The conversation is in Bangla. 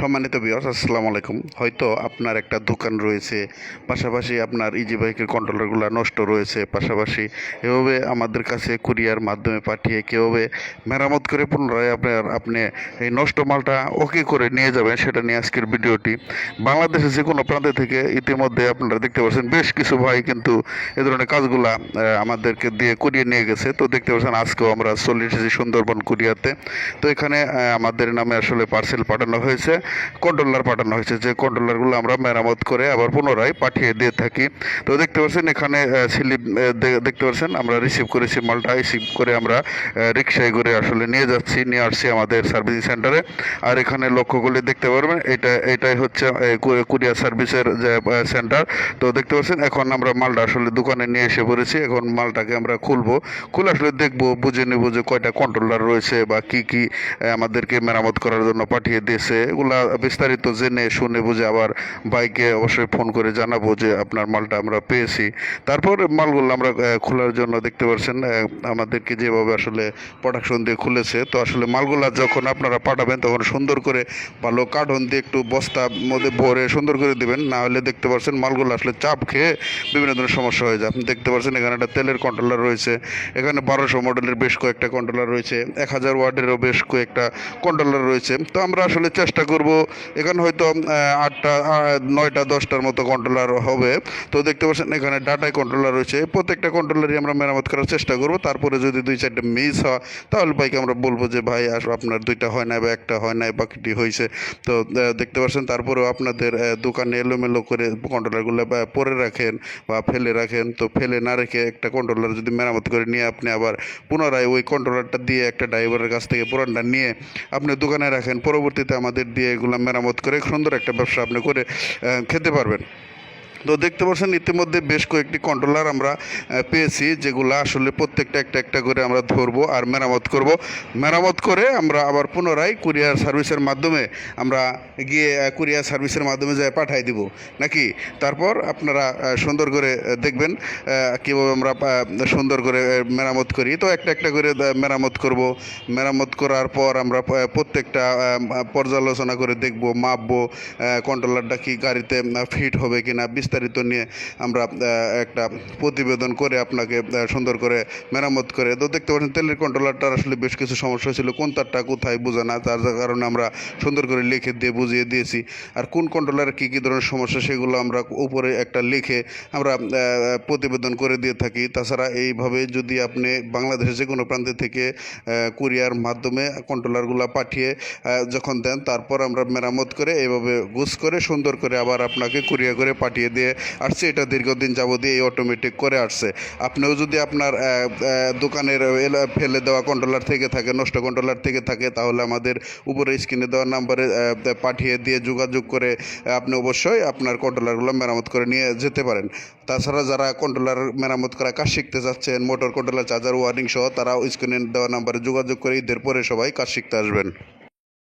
সম্মানিত বিয়স আসসালামু আলাইকুম। হয়তো আপনার একটা দোকান রয়েছে, পাশাপাশি আপনার ইজি বাইকের কন্ট্রোলারগুলো নষ্ট রয়েছে, পাশাপাশি এভাবে আমাদের কাছে কুরিয়ার মাধ্যমে পাঠিয়ে কীভাবে মেরামত করে পুনরায় আপনার, আপনি এই নষ্ট মালটা ওকে করে নিয়ে যাবেন, সেটা নিয়ে আজকের ভিডিওটি। বাংলাদেশের যে কোনো প্রান্ত থেকে ইতিমধ্যে আপনারা দেখতে পাচ্ছেন, বেশ কিছু ভাই কিন্তু এ ধরনের কাজগুলা আমাদেরকে দিয়ে কুরিয়ে নিয়ে গেছে। তো দেখতে পাচ্ছেন, আজকেও আমরা চলে এসেছি সুন্দরবন কুরিয়াতে তো এখানে আমাদের নামে আসলে পার্সেল পাঠানো হয়েছে। কন্ট্রোলার পাঠানো হয়েছে, যে কন্ট্রোলারগুলো আমরা মেরামত করে আবার পুনরায় পাঠিয়ে দিয়ে থাকি। তো দেখতে পাচ্ছেন এখানে স্লিপ দেখতে পাচ্ছেন আমরা রিসিভ করেছি মালটা রিসিভ করে আমরা রিক্সায় করে আসলে নিয়ে যাচ্ছি, নিয়ে আসছি আমাদের সার্ভিসিং সেন্টারে আর এখানে লক্ষ্য করলে দেখতে পারবেন, এটা, এটাই হচ্ছে কুরিয়ার সার্ভিসের যে সেন্টার তো দেখতে পাচ্ছেন এখন আমরা মালটা আসলে দোকানে নিয়ে এসে পড়েছি, এখন মালটাকে আমরা খুলবো। খুলে আসলে দেখব, বুঝে নেব যে কয়টা কন্ট্রোলার রয়েছে বা কি কি আমাদেরকে মেরামত করার জন্য পাঠিয়ে দিয়েছে। এগুলা বিস্তারিত জেনে শুনে বুঝে আবার বাইকে অবশ্যই ফোন করে জানাব যে আপনার মালটা আমরা পেয়েছি। তারপর মালগুলো আমরা খোলার জন্য দেখতে পাচ্ছেন আমাদেরকে যেভাবে আসলে প্রোডাকশন দিয়ে খুলেছে। তো আসলে মালগুলা যখন আপনারা পাঠাবেন, তখন সুন্দর করে ভালো কার্টন দিয়ে একটু বস্তার মধ্যে ভরে সুন্দর করে দিবেন। না হলে দেখতে পাচ্ছেন মালগুলো আসলে চাপ খেয়ে বিভিন্ন ধরনের সমস্যা হয়ে যায়। আপনি দেখতে পাচ্ছেন এখানে একটা তেলের কন্ট্রোলার রয়েছে। এখানে বারোশো মডেলের বেশ কয়েকটা কন্ট্রোলার রয়েছে। এক হাজার ওয়ার্ডেরও বেশ কয়েকটা কন্ট্রোলার রয়েছে। তো আমরা আসলে চেষ্টা করব। এখানে হয়তো আটটা নয়টা, দশটার মতো কন্ট্রোলার হবে। তো দেখতে পাচ্ছেন, এখানে ডাটাই কন্ট্রোলার রয়েছে। প্রত্যেকটা কন্ট্রোলারই আমরা মেরামত করার চেষ্টা করব। তারপরে যদি দুই চারটে মিস হয়, তাহলে ভাইকে আমরা বলব যে, ভাই, আস, আপনার দুইটা হয় না বা একটা হয় না বাকিটি হয়েছে। তো দেখতে পাচ্ছেন, তারপরেও আপনাদের দোকানে এলোমেলো করে কন্ট্রোলারগুলো পরে রাখেন বা ফেলে রাখেন। তো ফেলে না রেখে একটা কন্ট্রোলার যদি মেরামত করে নিয়ে আপনি আবার পুনরায় ওই কন্ট্রোলারটা দিয়ে একটা ড্রাইভারের কাছ থেকে পুরানটা নিয়ে আপনি দোকানে রাখেন। পরবর্তীতে আমাদের দিয়ে এগুলো মেরামত করে সুন্দর একটা ব্যবসা আপনি করে খেতে পারবেন। তো দেখতে পাচ্ছেন, ইতিমধ্যে বেশ কয়েকটি কন্ট্রোলার আমরা পেয়েছি, যেগুলো আসলে প্রত্যেকটা একটা একটা করে আমরা ধরবো আর মেরামত করব। মেরামত করে আমরা আবার পুনরায় কুরিয়ার সার্ভিসের মাধ্যমে আমরা গিয়ে কুরিয়ার সার্ভিসের মাধ্যমে যায় পাঠাই দিব। নাকি? তারপর আপনারা সুন্দর করে দেখবেন কীভাবে আমরা সুন্দর করে মেরামত করি। তো একটা একটা করে মেরামত করব। মেরামত করার পর আমরা প্রত্যেকটা পর্যালোচনা করে দেখব, মাপবো কন্ট্রোলারটা কি গাড়িতে ফিট হবে কিনা বিস্তারিত নিয়ে আমরা একটা প্রতিবেদন করে আপনাকে সুন্দর করে মেরামত করে। তো দেখতে পাচ্ছেন, তেলের কন্ট্রোলারটার আসলে বেশ কিছু সমস্যা ছিল। কোন তারটা কোথায় বোঝা না, তার কারণে আমরা সুন্দর করে লিখে দিয়ে বুঝিয়ে দিয়েছি। আর কোন কন্ট্রোলারের কী কী ধরনের সমস্যা, সেগুলো আমরা উপরে একটা লিখে আমরা প্রতিবেদন করে দিয়ে থাকি। তাছাড়া এইভাবে যদি আপনি বাংলাদেশের যে কোনো প্রান্ত থেকে কুরিয়ার মাধ্যমে কন্ট্রোলারগুলো পাঠিয়ে যখন দেন, তারপর আমরা মেরামত করে এইভাবে গুছ করে সুন্দর করে আবার আপনাকে কুরিয়ার করে পাঠিয়ে দিয়ে আসছে, এটা দীর্ঘদিন যাবতীয় এই অটোমেটিক করে আসছে। আপনিও যদি আপনার দোকানের ফেলে দেওয়া কন্ট্রোলার থেকে থাকে, নষ্ট কন্ট্রোলার থেকে থাকে, তাহলে আমাদের উপরে স্ক্রিনে দেওয়া নাম্বারে পাঠিয়ে দিয়ে যোগাযোগ করে আপনি অবশ্যই আপনার কন্ট্রোলারগুলো মেরামত করে নিয়ে যেতে পারেন। তাছাড়া যারা কন্ট্রোলার মেরামত করা কাজ শিখতে চাচ্ছেন মোটর কন্ট্রোলার চার্জার ওয়ারিং সহ, তারাও স্ক্রিনে দেওয়া নাম্বারে যোগাযোগ করে ঈদের পরে সবাই কাজ শিখতে আসবেন।